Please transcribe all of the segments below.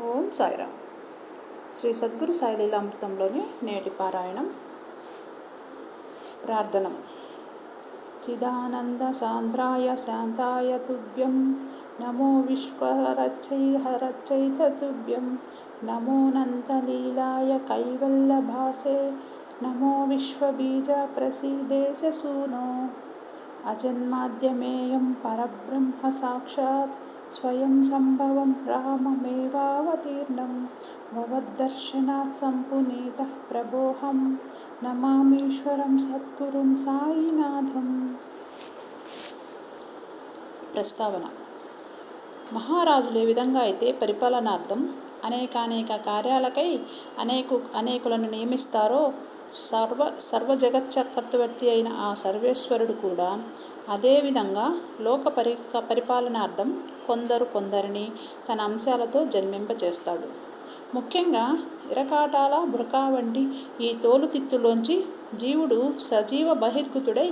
ఓం సాయిరామ్. శ్రీ సద్గురు సాయిలీలామృతంలోని నేటి పారాయణం ప్రార్థన చిదానంద సాంద్రాయ శాంతాయ తుభ్యం నమో విశ్వరచై హరచైత తుభ్యం నమో నందలీలాయ కైవల్లభాసే నమో విశ్వబీజ ప్రసీదేశ సూనో అజన్మాద్యమేయం పరబ్రహ్మ సాక్షాత్ స్వయం సంభవం రామమేవావతీర్ణం భవద్దర్శనాత్ సంపునీత ప్రభోహం నమామీశ్వరం సద్గురుం సాయినాథం ప్రస్తావన మహారాజులు ఏ విధంగా అయితే పరిపాలనార్థం అనేకానేక కార్యాలకై అనేకు అనేకులను నియమిస్తారో సర్వ సర్వ జగచ్చక్రవర్తి అయిన ఆ సర్వేశ్వరుడు కూడా అదేవిధంగా లోక పరి పరిపాలనార్థం కొందరు కొందరిని తన అంశాలతో జన్మింపచేస్తాడు. ముఖ్యంగా ఇరకాటాల బురకా వంటి ఈ తోలుతిత్తులోంచి జీవుడు సజీవ బహిర్గతుడై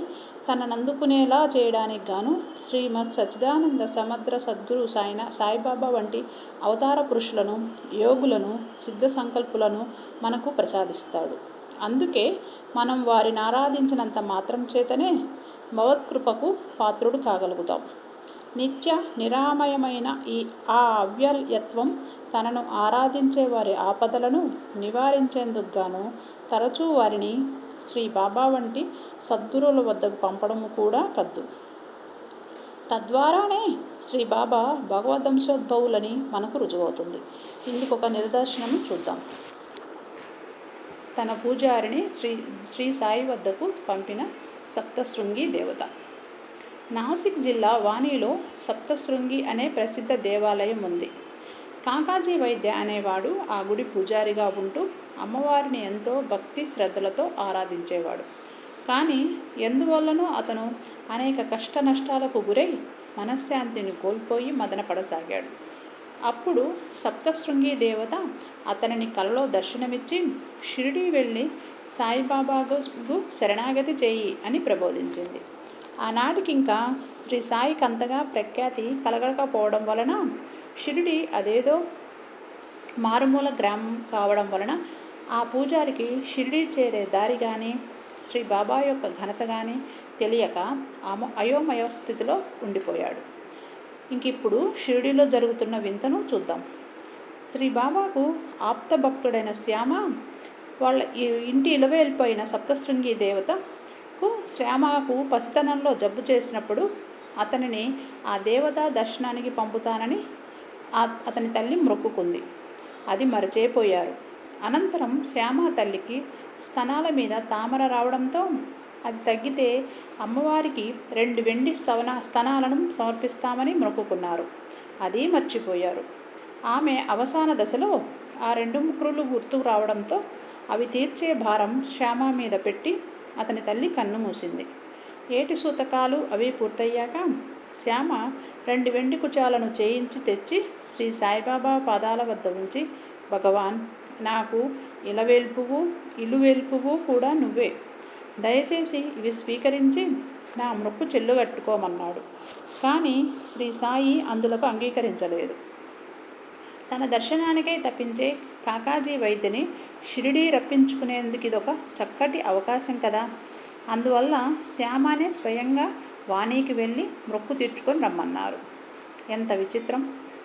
తననందుకునేలా చేయడానికి గాను శ్రీమద్ సచ్చిదానంద సమగ్ర సద్గురు సాయిన సాయిబాబా వంటి అవతార పురుషులను యోగులను సిద్ధ సంకల్పులను మనకు ప్రసాదిస్తాడు. అందుకే మనం వారిని ఆరాధించినంత మాత్రం చేతనే భగవత్కృపకు పాత్రుడు కాగలుగుతాం. నిత్య నిరామయమైన ఈ ఆ అవ్యయత్వం తనను ఆరాధించే వారి ఆపదలను నివారించేందుకు గాను తరచూ వారిని శ్రీ బాబా వంటి సద్గురువుల వద్దకు పంపడము కూడా కద్దు. తద్వారానే శ్రీ బాబా భగవద్ంశోద్భవులని మనకు రుజువవుతుంది. ఇందుకు ఒక నిదర్శనం చూద్దాం. తన పూజారిని శ్రీ శ్రీ సాయి వద్దకు పంపిన సప్తశృంగి దేవత. నాసిక్ జిల్లా వాణిలో సప్తశృంగి అనే ప్రసిద్ధ దేవాలయం ఉంది. కాకాజీ వైద్య అనేవాడు ఆ గుడి పూజారిగా ఉంటూ అమ్మవారిని ఎంతో భక్తి శ్రద్ధలతో ఆరాధించేవాడు. కానీ ఎందువల్లనో అతను అనేక కష్ట నష్టాలకు గురై మనశ్శాంతిని కోల్పోయి మదనపడసాగాడు. అప్పుడు సప్తశృంగి దేవత అతనిని కలలో దర్శనమిచ్చి షిరిడి వెళ్ళి సాయిబాబాకు శరణాగతి చేయి అని ప్రబోధించింది. ఆనాటికి ఇంకా శ్రీ సాయికి అంతగా ప్రఖ్యాతి కలగకపోవడం వలన షిరిడి అదేదో మారుమూల గ్రామం కావడం వలన ఆ పూజారికి షిరిడి చేరే దారి కానీ శ్రీ బాబా యొక్క ఘనత కానీ తెలియక ఆమె అయోమయ స్థితిలో ఉండిపోయాడు. ఇంక ఇప్పుడు షిరిడిలో జరుగుతున్న వింతను చూద్దాం. శ్రీ బాబాకు ఆప్త భక్తుడైన శ్యామ వాళ్ళ ఇంటి ఇలవేలిపోయిన సప్తశృంగి దేవత దేవతకు శ్యామకు పసితనంలో జబ్బు చేసినప్పుడు అతనిని ఆ దేవత దర్శనానికి పంపుతానని అతని తల్లి మొక్కుకుంది. అది మరచేపోయారు. అనంతరం శ్యామ తల్లికి స్తనాల మీద తామర రావడంతో అది తగ్గితే అమ్మవారికి రెండు వెండి స్తవన స్తనాలను సమర్పిస్తామని మొక్కుకున్నారు. అది మర్చిపోయారు. ఆమె అవసాన దశలో ఆ రెండు ముక్రులు గుర్తుకు రావడంతో అవి తీర్చే భారం శ్యామ మీద పెట్టి అతని తల్లి కన్ను మూసింది. ఏటి సూతకాలు? అవి పూర్తయ్యాక శ్యామ రెండు వెండి కుచాలను చేయించి తెచ్చి శ్రీ సాయిబాబా పాదాల వద్ద ఉంచి భగవాన్ నాకు ఇలవేల్పువు ఇలువేల్పువు కూడా నువ్వే. దయచేసి ఇవి స్వీకరించి నా మృక్కు చెల్లుగట్టుకోమన్నాడు. కానీ శ్రీ సాయి అందులకు అంగీకరించలేదు. తన దర్శనానికై తప్పించే కాకాజీ వైద్యని షిరిడీ రప్పించుకునేందుకు ఇదొక చక్కటి అవకాశం కదా. అందువల్ల శ్యామనే స్వయంగా వాణికి వెళ్ళి మొక్కు తీర్చుకొని రమ్మన్నారు. ఎంత విచిత్రం!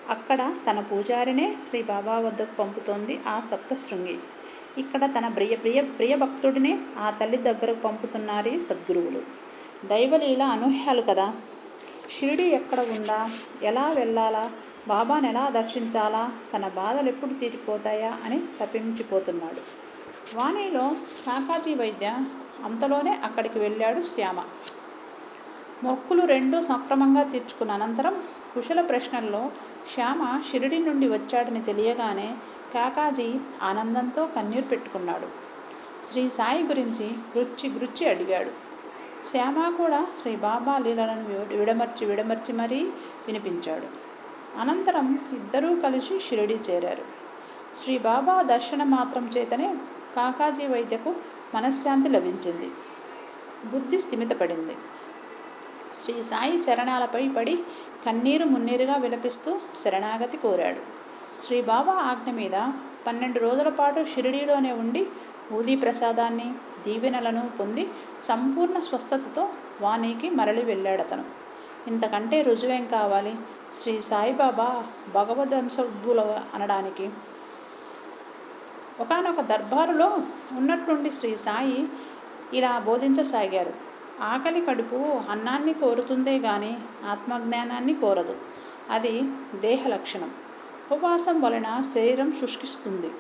అక్కడ తన పూజారినే శ్రీ బాబా వద్దకు పంపుతోంది ఆ సప్తశృంగి. ఇక్కడ తన ప్రియ ప్రియ ప్రియ భక్తుడినే ఆ తల్లి దగ్గరకు పంపుతున్నారు సద్గురువులు. దైవలీల అనూహ్యాలు కదా! షిరిడి ఎక్కడ ఉందా? ఎలా వెళ్ళాలా? బాబాను ఎలా దర్శించాలా? తన బాధలు ఎప్పుడు తీరిపోతాయా? అని తప్పించిపోతున్నాడు. వాణిలో కాకాజీ వైద్య అంతలోనే అక్కడికి వెళ్ళాడు శ్యామ. మొక్కులు రెండు సక్రమంగా తీర్చుకున్న అనంతరం కుశల ప్రశ్నల్లో శ్యామ షిరిడి నుండి వచ్చాడని తెలియగానే కాకాజీ ఆనందంతో కన్నీరు పెట్టుకున్నాడు. శ్రీ సాయి గురించి గుచ్చి గుచ్చి అడిగాడు. శ్యామ కూడా శ్రీ బాబా లీలలను విడమర్చి విడమర్చి మరీ వినిపించాడు. అనంతరం ఇద్దరూ కలిసి షిరిడి చేరారు. శ్రీ బాబా దర్శన మాత్రం చేతనే కాకాజీ వైద్యకు మనశ్శాంతి లభించింది. బుద్ధి స్థిమితపడింది. శ్రీ సాయి చరణాలపై పడి కన్నీరు మున్నీరుగా విలపిస్తూ శరణాగతి కోరాడు. శ్రీ బాబా ఆజ్ఞ మీద పన్నెండు రోజుల పాటు షిరిడీలోనే ఉండి ఊదీ ప్రసాదాన్ని దీవెనలను పొంది సంపూర్ణ స్వస్థతతో వాణికి మరలి వెళ్ళాడతను. ఇంతకంటే రుజువేం కావాలి? శ్రీ సాయిబాబా భగవద్వంశుల అనడానికి. ఒకనొక దర్బారులో ఉన్నట్లుండి శ్రీ సాయి ఇలా బోధించసాగారు. ఆకలి కడుపు అన్నాన్ని కోరుతుందే గాని ఆత్మజ్ఞానాన్ని కోరదు. అది దేహ లక్షణం. ఉపవాసం వలన శరీరం శుష్కిస్తుంది.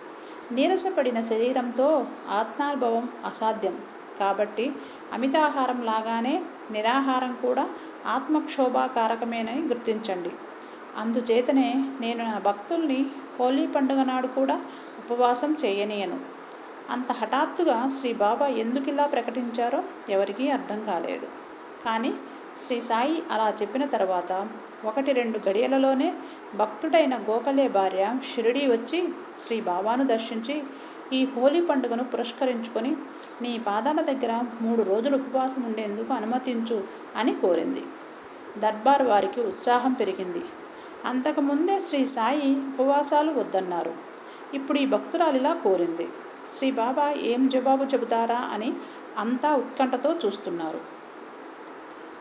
నీరసపడిన శరీరంతో ఆత్మానుభవం అసాధ్యం. కాబట్టి అమితాహారం లాగానే నిరాహారం కూడా ఆత్మక్షోభాకారకమేనని గుర్తించండి. అందుచేతనే నేను నా భక్తుల్ని హోలీ పండుగ నాడు కూడా ఉపవాసం చేయనీయను. అంత హఠాత్తుగా శ్రీ బాబా ఎందుకు ఇలా ప్రకటించారో ఎవరికీ అర్థం కాలేదు. కానీ శ్రీ సాయి అలా చెప్పిన తర్వాత ఒకటి రెండు గడియలలోనే భక్తుడైన గోఖలే భార్య షిరిడీ వచ్చి శ్రీ బాబాను దర్శించి ఈ హోలీ పండుగను పురస్కరించుకొని నీ పాదాల దగ్గర మూడు రోజులు ఉపవాసం ఉండేందుకు అనుమతించు అని కోరింది. దర్బార్ వారికి ఉత్సాహం పెరిగింది. అంతకుముందే శ్రీ సాయి ఉపవాసాలు వద్దన్నారు. ఇప్పుడు ఈ భక్తురాలిలా కోరింది. శ్రీ బాబా ఏం జవాబు చెబుతారా అని అంతా ఉత్కంఠతో చూస్తున్నారు.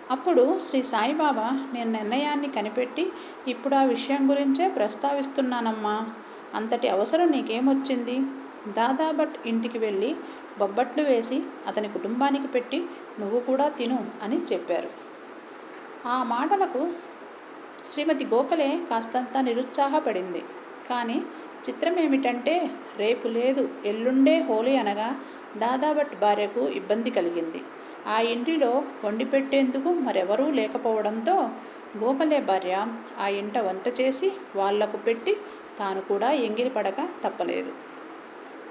అప్పుడు శ్రీ సాయిబాబా నేను నిర్ణయాన్ని కనిపెట్టి ఇప్పుడు ఆ విషయం గురించే ప్రస్తావిస్తున్నానమ్మా. అంతటి అవసరం నీకేమొచ్చింది? దాదాభట్ ఇంటికి వెళ్ళి బొబ్బట్లు వేసి అతని కుటుంబానికి పెట్టి నువ్వు కూడా తిను అని చెప్పారు. ఆ మాటలకు శ్రీమతి గోఖలే కాస్తంత నిరుత్సాహపడింది. కానీ చిత్రం ఏమిటంటే రేపు లేదు ఎల్లుండే హోలీ అనగా దాదాభట్ భార్యకు ఇబ్బంది కలిగింది. ఆ ఇంటిలో వండి పెట్టేందుకు మరెవరూ లేకపోవడంతో గోఖలే భార్య ఆ ఇంట వంట చేసి వాళ్ళకు పెట్టి తాను కూడా ఎంగిలి పడక తప్పలేదు.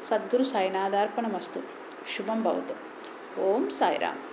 సద్గురు సాయినాథార్పణమస్తు. శుభం భవతు. ఓం సాయిరామ్.